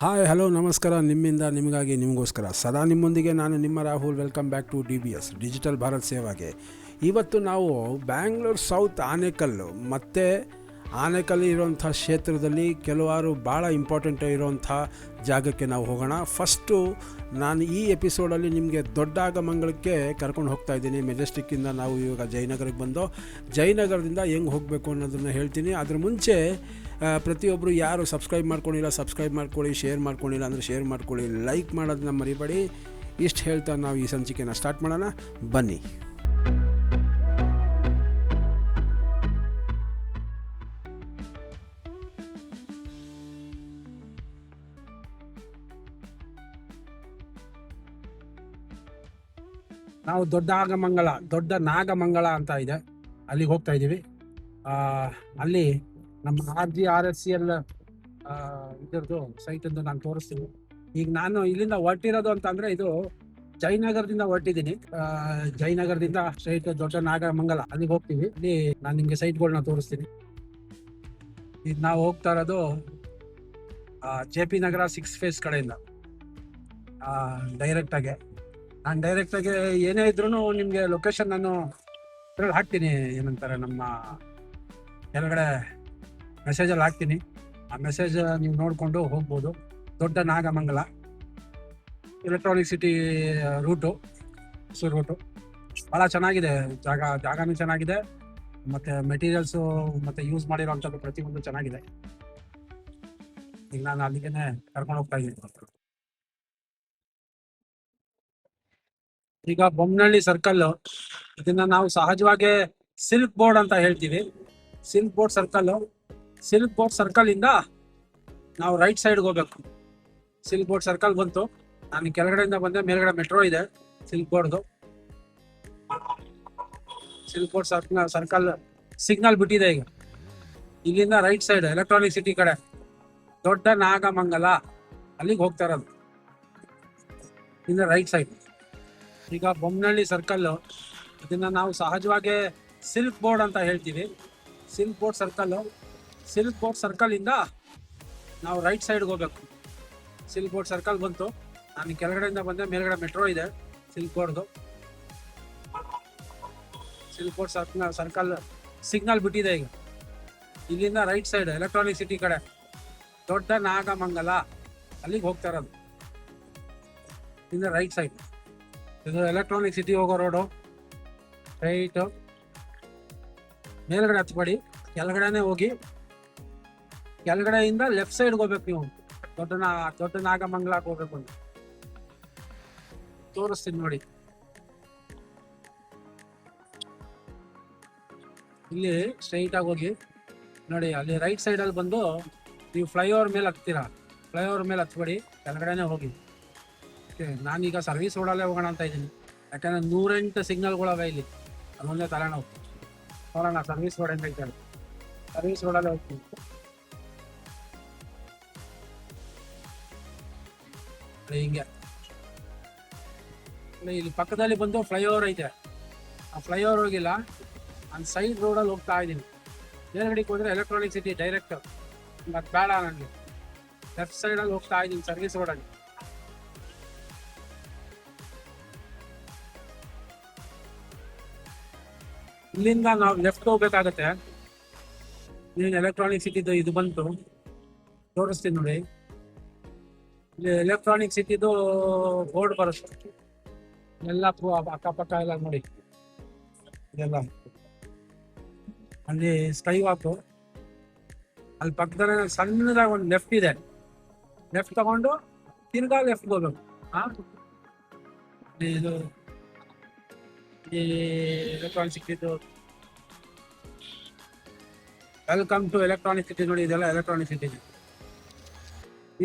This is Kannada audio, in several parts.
ಹಾಯ್ ಹಲೋ ನಮಸ್ಕಾರ ನಿಮ್ಮಿಂದ ನಿಮಗಾಗಿ ನಿಮಗೋಸ್ಕರ ಸದಾ ನಿಮ್ಮೊಂದಿಗೆ ನಾನು ನಿಮ್ಮ Rahul welcome back to D B S digital Bharat ಸೇವಾಗೆ ಇವತ್ತು ನಾವು ಬ್ಯಾಂಗ್ಳೂರ್ ಸೌತ್ ಆನೇಕಲ್ಲು ಮತ್ತು ಆನೇಕಲ್ ಇರುವಂಥ ಕ್ಷೇತ್ರದಲ್ಲಿ ಕೆಲವಾರು ಭಾಳ ಇಂಪಾರ್ಟೆಂಟ್ ಇರುವಂಥ ಜಾಗಕ್ಕೆ ನಾವು ಹೋಗೋಣ ಫಸ್ಟು ನಾನು ಈ ಎಪಿಸೋಡಲ್ಲಿ ನಿಮಗೆ ದೊಡ್ಡ ದೊಡ್ಡಾಗಮಂಗಳಕ್ಕೆ ಕರ್ಕೊಂಡು ಹೋಗ್ತಾ ಇದ್ದೀನಿ ಮೆಜೆಸ್ಟಿಕ್ಕಿಂದ ನಾವು ಇವಾಗ ಜಯನಗರಕ್ಕೆ ಬಂದು ಜಯನಗರದಿಂದ ಹೆಂಗೆ ಹೋಗಬೇಕು ಅನ್ನೋದನ್ನು ಹೇಳ್ತೀನಿ. ಅದ್ರ ಮುಂಚೆ ಪ್ರತಿಯೊಬ್ಬರು ಯಾರು ಸಬ್ಸ್ಕ್ರೈಬ್ ಮಾಡ್ಕೊಂಡಿಲ್ಲ ಸಬ್ಸ್ಕ್ರೈಬ್ ಮಾಡ್ಕೊಳ್ಳಿ ಶೇರ್ ಮಾಡ್ಕೊಂಡಿಲ್ಲ ಅಂದರೆ ಶೇರ್ ಮಾಡ್ಕೊಳ್ಳಿ ಲೈಕ್ ಮಾಡೋದನ್ನ ಮರಿಬೇಡಿ. ಇಷ್ಟು ಹೇಳ್ತಾ ನಾವು ಈ ಸಂಚಿಕೆನ ಸ್ಟಾರ್ಟ್ ಮಾಡೋಣ. ಬನ್ನಿ. ನಾವು ದೊಡ್ಡ ಆಗಮಂಗಲ, ದೊಡ್ಡ ನಾಗಮಂಗಲ ಅಂತ ಇದೆ. ಅಲ್ಲಿಗೆ ಹೋಗ್ತಾ ಇದ್ದೀವಿ. ಅಲ್ಲಿ ನಮ್ಮ R G, R S C L ಇದ್ರದ್ದು ಸೈಟ್ ಅಂತ ನಾನು ತೋರಿಸ್ತೀನಿ. ಈಗ ನಾನು ಇಲ್ಲಿಂದ ಹೊರಟಿರೋದು ಅಂತಂದ್ರೆ ಇದು ಜಯನಗರದಿಂದ ಹೊರಟಿದ್ದೀನಿ. ಜಯನಗರದಿಂದ ಸ್ಟ್ರೈಟ್ ದೊಡ್ಡ ನಾಗಮಂಗಲ ಅಲ್ಲಿಗೆ ಹೋಗ್ತೀವಿ. ಇಲ್ಲಿ ನಾನು ನಿಮಗೆ ಸೈಟ್ಗಳನ್ನ ತೋರಿಸ್ತೀನಿ. ಈಗ ನಾವು ಹೋಗ್ತಾ ಇರೋದು J P Nagar six phase ಕಡೆಯಿಂದ. ಡೈರೆಕ್ಟ್ ಆಗಿ. ನಾನು ಡೈರೆಕ್ಟ್ ಆಗಿ ಏನೇ ಇದ್ರೂ ನಿಮಗೆ ಲೊಕೇಶನ್ ನಾನು ಹಾಕ್ತೀನಿ ಏನಂತಾರೆ ನಮ್ಮ ಕೆಳಗಡೆ ಮೆಸೇಜಲ್ಲಿ ಹಾಕ್ತೀನಿ. ಆ ಮೆಸೇಜ್ ನೀವು ನೋಡಿಕೊಂಡು ಹೋಗ್ಬೋದು. Dodda Nagamangala. Electronic city route Hosur route ಭಾಳ ಚೆನ್ನಾಗಿದೆ. ಜಾಗ, ಜಾಗನೂ ಚೆನ್ನಾಗಿದೆ. ಮತ್ತು ಮೆಟೀರಿಯಲ್ಸು ಮತ್ತು ಯೂಸ್ ಮಾಡಿರೋವಂಥದ್ದು ಪ್ರತಿಯೊಂದು ಚೆನ್ನಾಗಿದೆ. ಈಗ ನಾನು ಅಲ್ಲಿಗೆ ಕರ್ಕೊಂಡು ಹೋಗ್ತಾ ಇದ್ದೀನಿ. ಈಗ ಬೊಮ್ಮನಹಳ್ಳಿ ಸರ್ಕಲ್ ಇದನ್ನ ನಾವು ಸಹಜವಾಗಿ ಸಿಲ್ಕ್ ಬೋರ್ಡ್ ಅಂತ ಹೇಳ್ತೀವಿ. Silk board circle silk board circle ಇಂದ ನಾವು ರೈಟ್ ಸೈಡ್ ಹೋಗ್ಬೇಕು. ಸಿಲ್ಕ್ ಬೋರ್ಡ್ ಸರ್ಕಲ್ ಬಂತು. ನಾನು ಕೆಳಗಡೆಯಿಂದ ಬಂದೆ, ಮೇಲ್ಗಡೆ ಮೆಟ್ರೋ ಇದೆ silk ಬೋರ್ಡ್ದು silk board circle circle signal ಬಿಟ್ಟಿದೆ ಈಗ. ಇಲ್ಲಿಂದ ರೈಟ್ ಸೈಡ್ ಎಲೆಕ್ಟ್ರಾನಿಕ್ ಸಿಟಿ ಕಡೆ. ದೊಡ್ಡ ನಾಗಮಂಗಲ. ಅಲ್ಲಿಗೆ ಹೋಗ್ತಾ ಇರೋದು. ಇನ್ನು ರೈಟ್ ಸೈಡ್ ಈಗ ಬೊಮ್ಮನಹಳ್ಳಿ ಸರ್ಕಲ್ ಇದನ್ನು ನಾವು ಸಹಜವಾಗಿ ಸಿಲ್ಕ್ ಬೋರ್ಡ್ ಅಂತ ಹೇಳ್ತೀವಿ. Silk board circle silk board circle ಇಂದ ನಾವು ರೈಟ್ ಸೈಡ್ ಹೋಗ್ಬೇಕು. ಸಿಲ್ಕ್ ಬೋರ್ಡ್ ಸರ್ಕಲ್ ಬಂತು. ನಾನು ಕೆಳಗಡೆಯಿಂದ ಬಂದೆ, ಮೇಲ್ಗಡೆ ಮೆಟ್ರೋ ಇದೆ silk ಬೋರ್ಡ್ದು silk board circle circle signal ಬಿಟ್ಟಿದೆ ಈಗ. ಇಲ್ಲಿಂದ ರೈಟ್ ಸೈಡ್ ಎಲೆಕ್ಟ್ರಾನಿಕ್ ಸಿಟಿ ಕಡೆ. ದೊಡ್ಡ ನಾಗಮಂಗಲ. ಅಲ್ಲಿಗೆ ಹೋಗ್ತಾ ಇರೋದು. ಇಲ್ಲಿಂದ ರೈಟ್ ಸೈಡ್ ಇದು ಎಲೆಕ್ಟ್ರಾನಿಕ್ ಸಿಟಿ ಹೋಗೋ ರೋಡು ರೈಟು ಮೇಲ್ಗಡೆ ಹತ್ಬೇಡಿ ಕೆಳಗಡೆನೆ ಹೋಗಿ ಕೆಳಗಡೆಯಿಂದ ಲೆಫ್ಟ್ ಸೈಡ್ ಹೋಗ್ಬೇಕು ನೀವು. ದೊಡ್ಡ ದೊಡ್ಡ ನಾಗಮಂಗಲಕ್ಕೆ ಹೋಗ್ಬೇಕು ಅಂತ. ತೋರಿಸ್ತೀನಿ ನೋಡಿ. ಇಲ್ಲಿ ಸ್ಟ್ರೈಟ್ ಆಗಿ ಹೋಗಿ, ನೋಡಿ, ಅಲ್ಲಿ ರೈಟ್ ಸೈಡ್ ಅಲ್ಲಿ ಬಂದು ನೀವು ಫ್ಲೈಓವರ್ ಮೇಲೆ ಹತ್ತೀರಾ? ಫ್ಲೈಓವರ್ ಮೇಲೆ ಹತ್ಬೇಡಿ, ಕೆಳಗಡೆನೆ ಹೋಗಿ. ಓಕೆ, ನಾನೀಗ ಸರ್ವಿಸ್ ರೋಡಲ್ಲೇ ಹೋಗೋಣ ಅಂತ ಇದ್ದೀನಿ. ಯಾಕಂದ್ರೆ ನೂರೆಂಟು ಸಿಗ್ನಲ್ಗಳವೆ ಇಲ್ಲಿ. ಅದೊಂದೇ ತಲೆನೋವು. ನೋಡೋಣ ಸರ್ವಿಸ್ ರೋಡ್ ಹೇಳ್ತಾರೆ ಸರ್ವಿಸ್ ರೋಡಲ್ಲೇ ಹೋಗ್ತೀನಿ. ಹಿಂಗೆ. ಇಲ್ಲಿ ಪಕ್ಕದಲ್ಲಿ ಬಂದು ಫ್ಲೈಓವರ್ ಐತೆ. ಆ ಫ್ಲೈಓವರ್ ಹೋಗಿಲ್ಲ. ನಾನು ಸೈಡ್ ರೋಡಲ್ಲಿ ಹೋಗ್ತಾ ಇದ್ದೀನಿ. ಮೇಲ್ಗಡೆಗೆ ಹೋದ್ರೆ ಎಲೆಕ್ಟ್ರಾನಿಕ್ ಸಿಟಿ ಡೈರೆಕ್ಟ್ ಅದು ಬೇಡ ನನಗೆ. ಲೆಫ್ಟ್ ಸೈಡಲ್ಲಿ ಹೋಗ್ತಾ ಇದ್ದೀನಿ ಸರ್ವಿಸ್ ರೋಡಲ್ಲಿ. ಇಲ್ಲಿಂದ ನಾವು ಲೆಫ್ಟ್ ಹೋಗ್ಬೇಕಾಗತ್ತೆ. ನೀನು ಎಲೆಕ್ಟ್ರಾನಿಕ್ ಸಿಟಿದು ಇದು ಬಂತು. ತೋರಿಸ್ತೀನಿ ನೋಡಿ. ಇಲ್ಲಿ ಎಲೆಕ್ಟ್ರಾನಿಕ್ ಸಿಟಿದು ಬೋರ್ಡ್ ಬರುತ್ತೆ. ಎಲ್ಲ ಅಕ್ಕಪಕ್ಕ ಎಲ್ಲ ನೋಡಿ. ಇದೆಲ್ಲ. ಅಲ್ಲಿ ಸ್ಕೈ ವಾಕು ಅಲ್ಲಿ ಪಕ್ಕದಲ್ಲಿ ಸಣ್ಣದಾಗಿ ಒಂದು ಲೆಫ್ಟ್ ಇದೆ. ಲೆಫ್ಟ್ ತಗೊಂಡು ತಿರ್ಗಾ ಲೆಫ್ಟ್ ಹೋಗ್ಬೇಕು ಹಾ ಇದು ಈ ಎಲೆಕ್ಟ್ರಾನಿಕ್ ಸಿಟಿದು ವೆಲ್ಕಮ್ ಟು ಎಲೆಕ್ಟ್ರಾನಿಕ್ ಸಿಟಿ ನೋಡಿ ಇದೆಲ್ಲ ಎಲೆಕ್ಟ್ರಾನಿಕ್ ಸಿಟಿ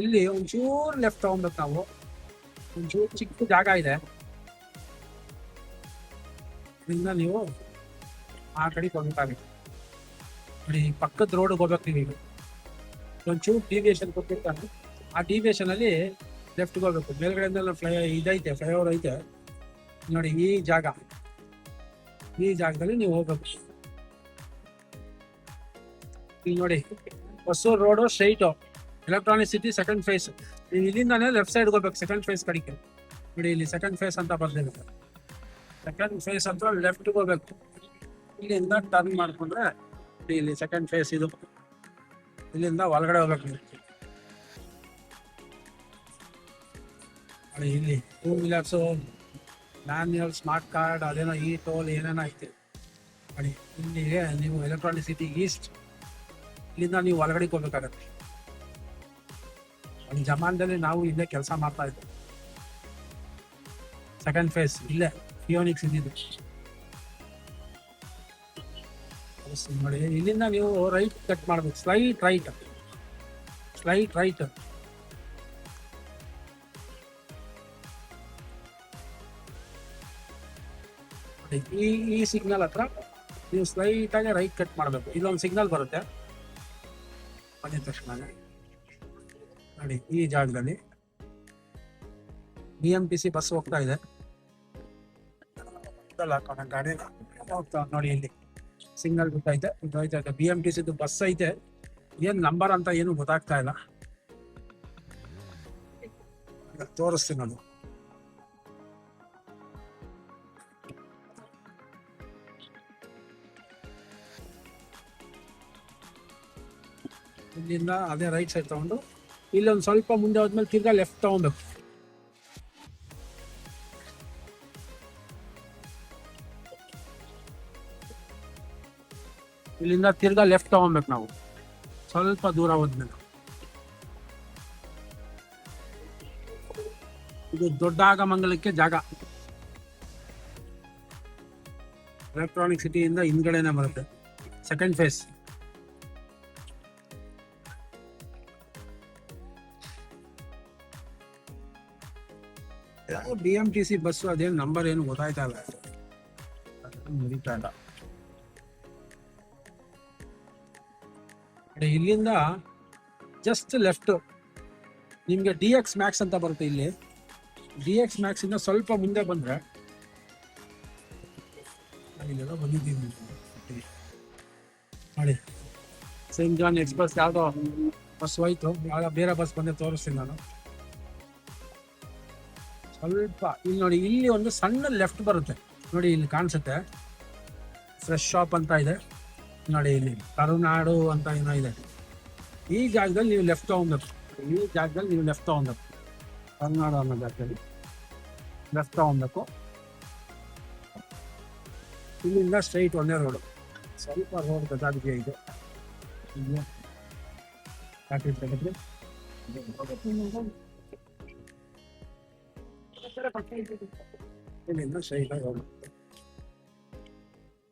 ಇಲ್ಲಿ ಒಂಚೂರು ಲೆಫ್ಟ್ ತಗೊಬೇಕು ನಾವು ಒಂಚೂರು ಚಿಕ್ಕ ಜಾಗ ಇದೆ. ಇದರಿಂದ ನೀವು ಆ ಕಡೆ ಹೋಗ್ಬೇಕಾಗುತ್ತೆ. ನೋಡಿ ಪಕ್ಕದ ರೋಡ್ ಹೋಗ್ಬೇಕು ನೀವು ಈಗ. ಒಂಚೂರು ಡಿವಿಯೇಷನ್ ಕೊಟ್ಟಿರ್ತಾನೆ ಆ ಡಿವಿಯೇಷನ್ ಅಲ್ಲಿ ಲೆಫ್ಟ್ ಹೋಗ್ಬೇಕು. ಮೇಲ್ಗಡೆಯಿಂದ ಫ್ಲೈ ಇದೈತೆ ಫ್ಲೈಓವರ್ ಐತೆ. ನೋಡಿ, ಈ ಜಾಗ. ಈ ಜಾಗದಲ್ಲಿ ನೀವು ಹೋಗ್ಬೇಕು. ಇಲ್ಲಿ ನೋಡಿ, Hosur road straight electronic city second phase ನೀವು ಇಲ್ಲಿಂದಾನೇ ಲೆಫ್ಟ್ ಸೈಡ್ ಹೋಗ್ಬೇಕು ಸೆಕೆಂಡ್ ಫೇಸ್ ಕಡೆಗೆ ನೋಡಿ ಇಲ್ಲಿ ಸೆಕೆಂಡ್ ಫೇಸ್ ಅಂತ ಬರ್ದಿರುತ್ತೆ ಸೆಕೆಂಡ್ ಫೇಸ್ ಅಂತ ಲೆಫ್ಟ್ ಹೋಗ್ಬೇಕು ಇಲ್ಲಿಂದ ಟರ್ನ್ ಮಾಡ್ಕೊಂಡ್ರೆ ಇಲ್ಲಿ ಸೆಕೆಂಡ್ ಫೇಸ್ ಇದು ಇಲ್ಲಿಂದ ಒಳಗಡೆ ಹೋಗ್ಬೇಕು ಇಲ್ಲಿ two wheelers manual smart card ಅದೇನೋ ಈ ಟೋಲ್ ಏನೇನೋ ಐತೆ ನೋಡಿ ಇಲ್ಲಿಗೆ ನೀವು ಎಲೆಕ್ಟ್ರಾನಿಕ್ ಸಿಟಿ ಈಸ್ಟ್ ಇಲ್ಲಿಂದ ನೀವು ಒಳಗಡೆ ಹೋಗ್ಬೇಕಾಗತ್ತೆ ಒಂದು ಜಮಾನದಲ್ಲಿ ನಾವು ಇಲ್ಲೇ ಕೆಲಸ ಮಾಡ್ತಾ ಇದ್ವಿ ಸೆಕೆಂಡ್ ಫೇಸ್ ಇಲ್ಲೇ ಫಿಯೋನಿಕ್ಸ್ ಇದ್ದಿದ್ದು. ನೋಡಿ, ಇಲ್ಲಿಂದ ನೀವು ರೈಟ್ ಕಟ್ ಮಾಡ್ಬೇಕು. ಸ್ಲೈಟ್ ರೈಟ್ ಸ್ಲೈಟ್ ರೈಟ್ ಈ ಈ ಸಿಗ್ನಲ್ ಹತ್ರ ನೀವು ಸ್ಲೈಟ್ ಆಗಿ ರೈಟ್ ಕಟ್ ಮಾಡಬೇಕು. ಇಲ್ಲೊಂದು ಸಿಗ್ನಲ್ ಬರುತ್ತೆ. ಬಂದಿದ ತಕ್ಷಣ ನೋಡಿ, ಈ ಜಾಗದಲ್ಲಿ B M T C bus ಹೋಗ್ತಾ ಇದೆ. ಗಾಡಿ ಹೋಗ್ತಾ ನೋಡಿ ಇಲ್ಲಿ ಸಿಗ್ನಲ್ ಬಿಟ್ಟೈತೆ ಇದು. ಐತೆ ಬಿ ಎಂ ಟಿ ಸಿದು ಬಸ್ ಐತೆ. ಏನ್ ನಂಬರ್ ಅಂತ ಏನು ಗೊತ್ತಾಗ್ತಾ ಇಲ್ಲ. ತೋರಿಸ್ತೀನಿ ನಾನು ಇಲ್ಲಿಂದ ಅದೇ ರೈಟ್ ಸೈಡ್ ತಗೊಂಡು ಇಲ್ಲೊಂದು ಸ್ವಲ್ಪ ಮುಂದೆ ಹೋದ್ಮೇಲೆ ತಿರ್ಗಾ ಲೆಫ್ಟ್ ತಗೊಬೇಕು ಇಲ್ಲಿಂದ ತಿರ್ಗಾ ಲೆಫ್ಟ್ ತಗೊಬೇಕು ನಾವು. ಸ್ವಲ್ಪ ದೂರ ಹೋದ್ಮೇಲೆ. ಇದು ದೊಡ್ಡ ದೊಡ್ಡಾಗಮಂಗಲಕ್ಕೆ ಜಾಗ. ಎಲೆಕ್ಟ್ರಾನಿಕ್ ಸಿಟಿಯಿಂದ ಹಿಂದ್ಗಡೆನೆ ಬರುತ್ತೆ. Second phase B M T C bus ಅದೇನು ನಂಬರ್ ಏನು ಗೊತ್ತಾಯ್ತಾ ಇಲ್ಲ? ಮುಗಿತಾ ಇಲ್ಲ. ಇಲ್ಲಿಂದ ಜಸ್ಟ್ ಲೆಫ್ಟ್ ನಿಮಗೆ ಡಿ ಎಕ್ಸ್ ಮ್ಯಾಕ್ಸ್ ಅಂತ ಬರುತ್ತೆ ಇಲ್ಲಿ. ಡಿ ಎಕ್ಸ್ ಮ್ಯಾಕ್ಸ್ ಇಂದ ಸ್ವಲ್ಪ ಮುಂದೆ ಬಂದ್ರೆ ಇಲ್ಲೆಲ್ಲ ಬಂದಿದ್ದೀನಿ. ನೋಡಿ ಸೈಂಟ್ ಜಾನ್ ಎಕ್ಸ್ಪ್ರೆಸ್ ಯಾವುದೋ ಬಸ್ ಹೋಯ್ತು. ಬೇರೆ ಬಸ್ ಬಂದೆ ತೋರಿಸ್ತೀನಿ ನಾನು. ಸ್ವಲ್ಪ. ಇಲ್ಲಿ ನೋಡಿ, ಇಲ್ಲಿ ಒಂದು ಸಣ್ಣ ಲೆಫ್ಟ್ ಬರುತ್ತೆ. ನೋಡಿ, ಇಲ್ಲಿ ಕಾಣಿಸುತ್ತೆ. ಫ್ರೆಶ್ ಶಾಪ್ ಅಂತ ಇದೆ. ನೋಡಿ, ಇಲ್ಲಿ ಕರುನಾಡು ಅಂತ ಏನೋ ಇದೆ. ಈ ಜಾಗದಲ್ಲಿ ನೀವು ಲೆಫ್ಟ್ ತಗೊಬೇಕು. ಈ ಜಾಗದಲ್ಲಿ ನೀವು ಲೆಫ್ಟ್ ತಗೊಬೇಕು. ಕರುನಾಡು ಅನ್ನೋ ಜಾಗದಲ್ಲಿ ಲೆಫ್ಟ್ ತಗೊಬೇಕು. ಇಲ್ಲಿಂದ ಸ್ಟ್ರೈಟ್ ಒಂದೇ ರೋಡು ಸ್ವಲ್ಪ ರೋಡ್ ಗದಾಗಿದೆ ಇದೆ. ಇಲ್ಲಿ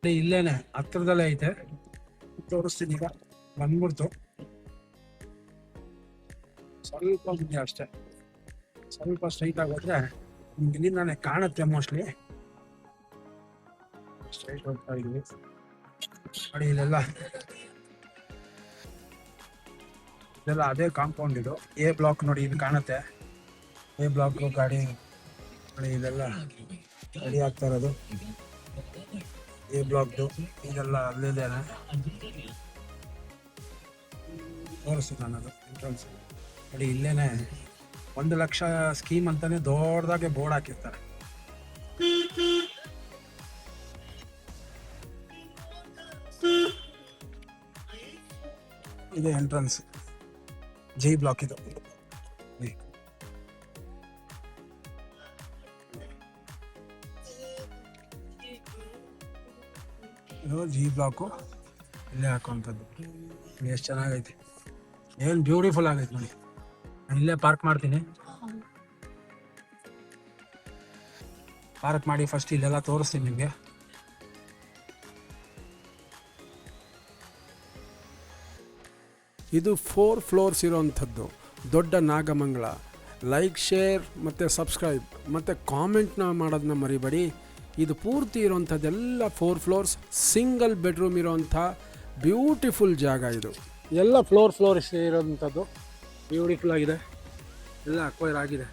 ಇಲ್ಲೇನೆ, ಹತ್ರದಲ್ಲೇ ಐತೆ. ತೋರಿಸ್ತೀನಿ ಈಗ, ಬಂದ್ಬಿಡ್ತು. ಸ್ವಲ್ಪ ಮುಂದೆ ಅಷ್ಟೇ. ಸ್ವಲ್ಪ ಸ್ಟ್ರೈಟ್ ಆಗೋದ್ರೆ ನಿಮ್ಗೆ ಇಲ್ಲಿಂದಾನೆ ಕಾಣುತ್ತೆ ಮೋಸ್ಟ್ಲಿ ಸ್ಟ್ರೈಟ್ ಹೋಗ್ತಾ ಇದೀವಿ ನೋಡಿ ಇಲ್ಲೆಲ್ಲ. ಇದೆಲ್ಲ ಅದೇ ಕಾಂಪೌಂಡ್ ಇದು. ಎ ಬ್ಲಾಕ್ ನೋಡಿ ಇಲ್ಲಿ ಕಾಣುತ್ತೆ. ಎ ಬ್ಲಾಕ್ ಗಾಡಿ ನೋಡಿ ಇದೆಲ್ಲ ರೆಡಿ ಆಗ್ತಾ ಇರೋದು. ಎ ಬ್ಲಾಕ್ದು ಇದೆಲ್ಲ ಅಲ್ಲಿದೆ ತೋರಿಸ್ತೀನಿ ನಾನು ಅದು ಎಂಟ್ರನ್ಸ್ ನೋಡಿ ಇಲ್ಲೇನೆ ಒಂದು ಲಕ್ಷ ಸ್ಕೀಮ್ ಅಂತಾನೆ ದೊಡ್ಡದಾಗೆ ಬೋರ್ಡ್ ಹಾಕಿರ್ತಾರೆ. ಇದೆ ಎಂಟ್ರನ್ಸ್ ಜಿ ಬ್ಲಾಕ್ ಇದು. ಇದು ಜಿ ಬ್ಲಾಕು ಇಲ್ಲೇ ಹಾಕುವಂಥದ್ದು. ಎಷ್ಟು ಚೆನ್ನಾಗೈತೆ. ಏನು ಬ್ಯೂಟಿಫುಲ್ ಆಗೈತೆ ನೋಡಿ. ಇಲ್ಲೇ ಪಾರ್ಕ್ ಮಾಡ್ತೀನಿ. ಪಾರ್ಕ್ ಮಾಡಿ ಫಸ್ಟ್ ಇಲ್ಲೆಲ್ಲ ತೋರಿಸ್ತೀನಿ ನಿಮಗೆ. ಇದು ಫೋರ್ ಫ್ಲೋರ್ಸ್ ಇರೋವಂಥದ್ದು. ದೊಡ್ಡ ನಾಗಮಂಗಲ. ಲೈಕ್ ಶೇರ್ ಮತ್ತು ಸಬ್ಸ್ಕ್ರೈಬ್ ಮತ್ತು ಕಾಮೆಂಟ್ನ ಮಾಡೋದನ್ನ ಮರಿಬೇಡಿ. ಇದು ಪೂರ್ತಿ ಇರೋವಂಥದ್ದೆಲ್ಲ ಫೋರ್ ಫ್ಲೋರ್ಸ್ ಸಿಂಗಲ್ ಬೆಡ್ರೂಮ್ ಇರೋವಂಥ ಬ್ಯೂಟಿಫುಲ್ ಜಾಗ ಇದು. ಎಲ್ಲ ಫ್ಲೋರ್ ಫ್ಲೋರ್ ಇರೋಂಥದ್ದು ಬ್ಯೂಟಿಫುಲ್ ಆಗಿದೆ. ಎಲ್ಲ ಅಕ್ವೈರ್ ಆಗಿದೆ.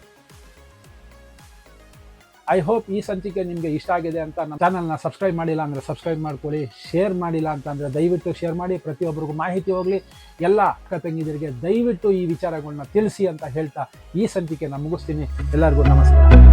ಐ ಹೋಪ್ ಈ ಸಂಚಿಕೆ ನಿಮಗೆ ಇಷ್ಟ ಆಗಿದೆ ಅಂತ ನಮ್ಮ ಚಾನಲ್ನ ಸಬ್ಸ್ಕ್ರೈಬ್ ಮಾಡಿಲ್ಲ ಅಂದರೆ ಸಬ್ಸ್ಕ್ರೈಬ್ ಮಾಡ್ಕೊಳ್ಳಿ ಶೇರ್ ಮಾಡಿಲ್ಲ ಅಂತಂದರೆ ದಯವಿಟ್ಟು ಶೇರ್ ಮಾಡಿ, ಪ್ರತಿಯೊಬ್ಬರಿಗೂ ಮಾಹಿತಿ ಹೋಗಲಿ. ಎಲ್ಲ ಅಕ್ಕ ತಂಗಿದರಿಗೆ ದಯವಿಟ್ಟು ಈ ವಿಚಾರಗಳನ್ನ ತಿಳಿಸಿ ಅಂತ ಹೇಳ್ತಾ ಈ ಸಂಚಿಕೆನ ಮುಗಿಸ್ತೀನಿ. ಎಲ್ಲರಿಗೂ ನಮಸ್ಕಾರ.